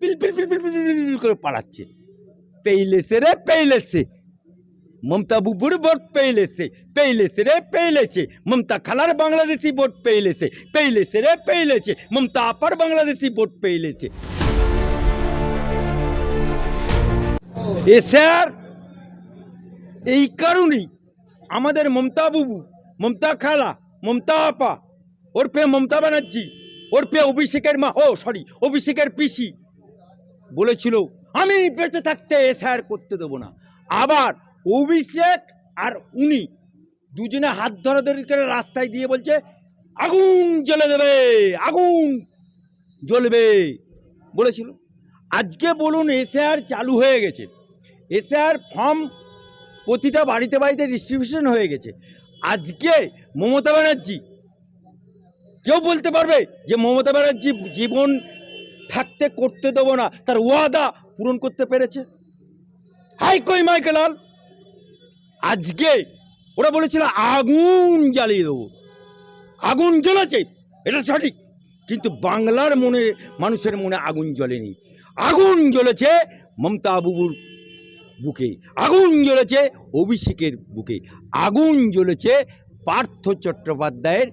পিল করে পালাচ্ছে। পেইলেছে রে পেইলেছে মমতা বুবুর ভোট পেইলেছে পেইলেছে রে পেইলেছে মমতা খালার বাংলাদেশি ভোট পেইলেছে পেইলেছে রে পেইলেছে মমতা আপার বাংলাদেশি ভোট পেইলেছে এ স্যার, এই কারণেই আমাদের মমতা বুবু, মমতা খালা, মমতা আপা, ওরফে মমতা ব্যানার্জি, ওরফে অভিষেকের মা, ও সরি অভিষেকের পিসি বলেছিল, আমি বেঁচে থাকতে এসআর করতে দেবো না। আবার অভিষেক আর উনি দুজনে হাত ধরাধরি করে রাস্তায় দিয়ে বলছে, আগুন জ্বলে দেবে, আগুন জ্বলবে। বলেছিল। আজকে বলুন এসআর চালু হয়ে গেছে। এসআর ফর্ম প্রতিটা বাড়িতে বাড়িতে ডিস্ট্রিবিউশন হয়ে গেছে। আজকে মমতা ব্যানার্জি, কেউ বলতে পারবে যে মমতা ব্যানার্জি জীবন থাকতে করতে দেবো না। তার ওয়াদা পূরণ করতে পেরেছে। হাই কই মাইকেলাল আজকে ওরা বলেছিল, আগুন জ্বালিয়ে দেবো। আগুন জ্বলেছে, এটা সঠিক। কিন্তু বাংলার মনে, মানুষের মনে আগুন জ্বলেনি। আগুন জ্বলেছে মমতা বুবুর বুকে, আগুন জ্বলেছে অভিষেকের বুকে, আগুন জ্বলেছে পার্থ চট্টোপাধ্যায়ের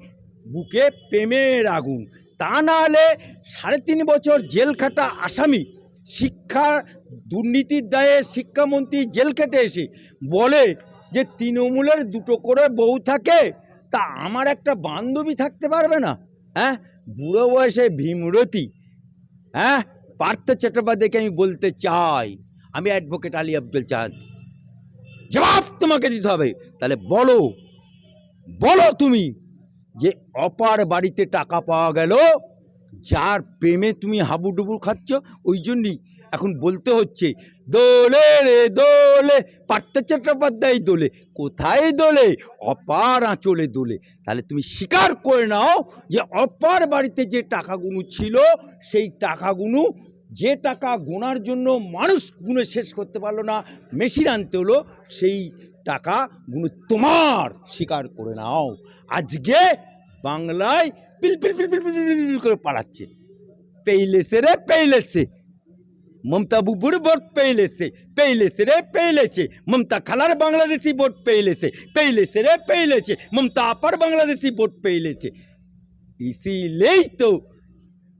বুকে প্রেমের আগুন। তা নাহলে সাড়ে তিন বছর জেল খাটা আসামি, শিক্ষা দুর্নীতির দায়ে শিক্ষামন্ত্রী জেল খেটে এসে বলে যে তৃণমূলের দুটো করে বউ থাকে, তা আমার একটা বান্ধবী থাকতে পারবে না। হ্যাঁ? বুড়ো বয়সে ভীমরতি। হ্যাঁ? পার্থ চট্টোপাধ্যায়কে আমি বলতে চাই, আমি অ্যাডভোকেট আলী আব্দুল চাঁদ। জবাব তোমাকে দিতে হবে। তাহলে বলো বলো তুমি। যে অপার বাড়িতে টাকা পাওয়া গেল, যার প্রেমে তুমি হাবুডুবু খাচ্ছ, ওই জন্যই এখন বলতে হচ্ছে, দোলে রে, দোলে, পার্থ চট্টোপাধ্যায় দোলে, কোথায় দোলে? অপার আঁচলে দোলে। তাহলে তুমি স্বীকার করে নাও যে অপার বাড়িতে যে টাকাগুলো ছিল, সেই টাকাগুলো যে টাকা গোনার জন্য মানুষ গুনে শেষ করতে পারল না, মেশিন আনতে হলো, সেই টাকা গুনে তোমার স্বীকার করে নাও। আজকে বাংলায় পিল পিল পিল পিল পিল করে পালাচ্ছে। পেইলেছে রে পেইলেছে মমতা বুবুর ভোট পেইলেছে পেইলেছে রে পেইলেছে মমতা খালার বাংলাদেশি ভোট পেইলেছে পেইলেছে রে পেইলেছে মমতা আপার বাংলাদেশি ভোট পেইলেছে ইসিলেই তো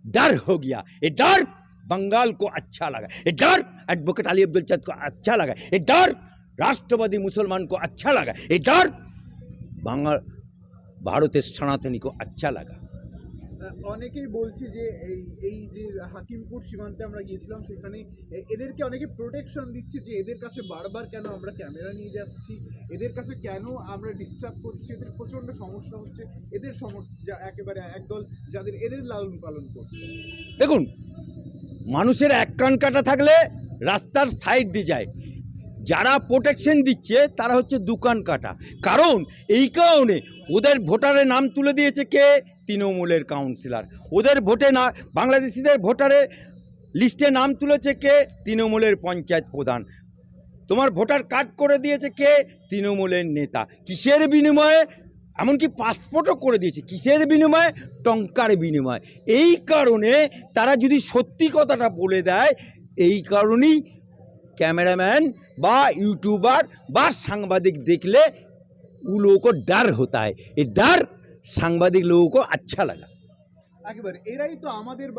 ডার হো গিয়া এ ডার बंगाल को अच्छा लगा ये डर एडवोकेट अली अब्दुल चंद को अच्छा लगा ये डर राष्ट्रवादी मुसलमान को अच्छा लगा ये डर বাংলা ভারতের সনাতনী को अच्छा लगा আহ, অনেকেই বলছে যে এই এই যে হাকিমপুর সীমান্তে আমরা গিয়েছিলাম সেখানে এ- এদেরকে অনেকে প্রোটেকশন দিচ্ছে যে এদের কাছে বারবার কেন আমরা ক্যামেরা নিয়ে যাচ্ছি এদের কাছে কেন আমরা ডিস্টার্ব করছি এদের প্রচন্ড সমস্যা হচ্ছে এদের সম- যা একেবারে একদল যাদের এদের লালন পালন করছে দেখুন মানুষের এক কান কাটা থাকলে রাস্তার সাইড দিয়ে যায়। যারা প্রোটেকশন দিচ্ছে, তারা হচ্ছে দোকান কাটা। কারণ এই কারণে ওদের ভোটারের নাম তুলে দিয়েছে কে? তৃণমূলের কাউন্সিলর ওদের ভোটে না, বাংলাদেশিদের ভোটারে লিস্টে নাম তুলেছে কে? তৃণমূলের পঞ্চায়েত প্রধান। তোমার ভোটার কার্ড করে দিয়েছে কে? তৃণমূলের নেতা। কিসের বিনিময়ে? এমনকি পাসপোর্টও করে দিয়েছে। কিসের বিনিময়ে? টঙ্কার বিনিময়। এই কারণে তারা যদি সত্যি কথাটা বলে দেয় এই কারণেই ক্যামেরাম্যান বা ইউটিউবার বা সাংবাদিক দেখলে উ লোক ডার হতায় এই ডার সাংবাদিক লোকও আচ্ছা লাগা। একেবারে। এরাই তো আমাদের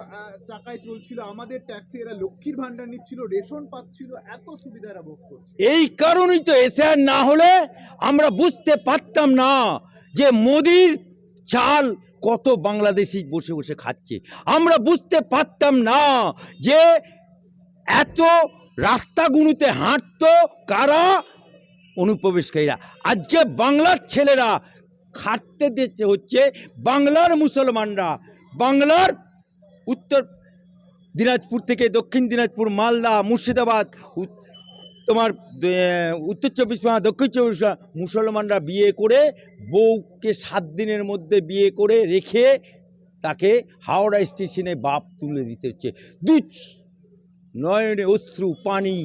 টাকায় চলছিল। আমাদের ট্যাক্সি এরা লক্ষ্মীর ভান্ডার নিচ্ছিল রেশন পাচ্ছিল এত সুবিধা এরা ভোগ করছে এই কারণেই তো এসে না হলে আমরা বুঝতে পারতাম না যে মোদির চাল কত বাংলাদেশি বসে বসে খাচ্ছে। আমরা বুঝতে পারতাম না যে এত রাস্তাগুলোতে হাঁটতো কারা অনুপ্রবেশকারীরা। আজকে বাংলার ছেলেরা খাটতে হচ্ছে বাংলার মুসলমানরা। বাংলার উত্তর দিনাজপুর থেকে দক্ষিণ দিনাজপুর, মালদা, মুর্শিদাবাদ তোমার উত্তর চব্বিশ পরগনা, দক্ষিণ চব্বিশ পরগনা মুসলমানরা বিয়ে করে, বউকে সাত দিনের মধ্যে বিয়ে করে রেখে তাকে হাওড়া স্টেশনে বাপ তুলে দিতে হচ্ছে। দু নয়নে অশ্রু, পানি।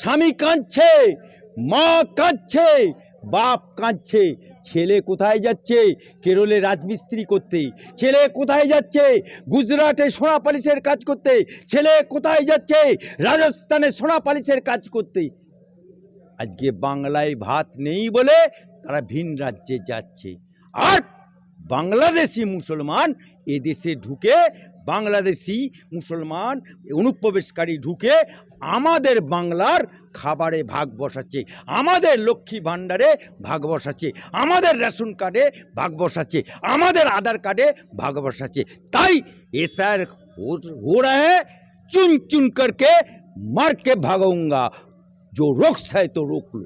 স্বামী কাঁদছে, মা কাঁদছে বাপ কাঁদছে। ছেলে কোথায় যাচ্ছে? কেরলে রাজমিস্ত্রি করতে। ছেলে কোথায় যাচ্ছে? গুজরাটে সোনা পালিশের কাজ করতে। ছেলে কোথায় যাচ্ছে? রাজস্থানে সোনা পালিশের কাজ করতে। আজকে বাংলায় ভাত নেই বলে তারা ভিন রাজ্যে যাচ্ছে। আর বাংলাদেশি মুসলমান এদেশে ঢুকে বাংলাদেশি মুসলমান অনুপ্রবেশকারী ঢুকে আমাদের বাংলার খাবারে ভাগ বসাচ্ছে আমাদের লক্ষ্মী ভাণ্ডারে ভাগ বসাচ্ছে আমাদের রেশন কার্ডে ভাগ বসাচ্ছে আমাদের আধার কার্ডে ভাগ বসাচ্ছে তাই এসার हो रहा है चुन चुन करके मार के भागूंगा जो रोक है तो रोक लो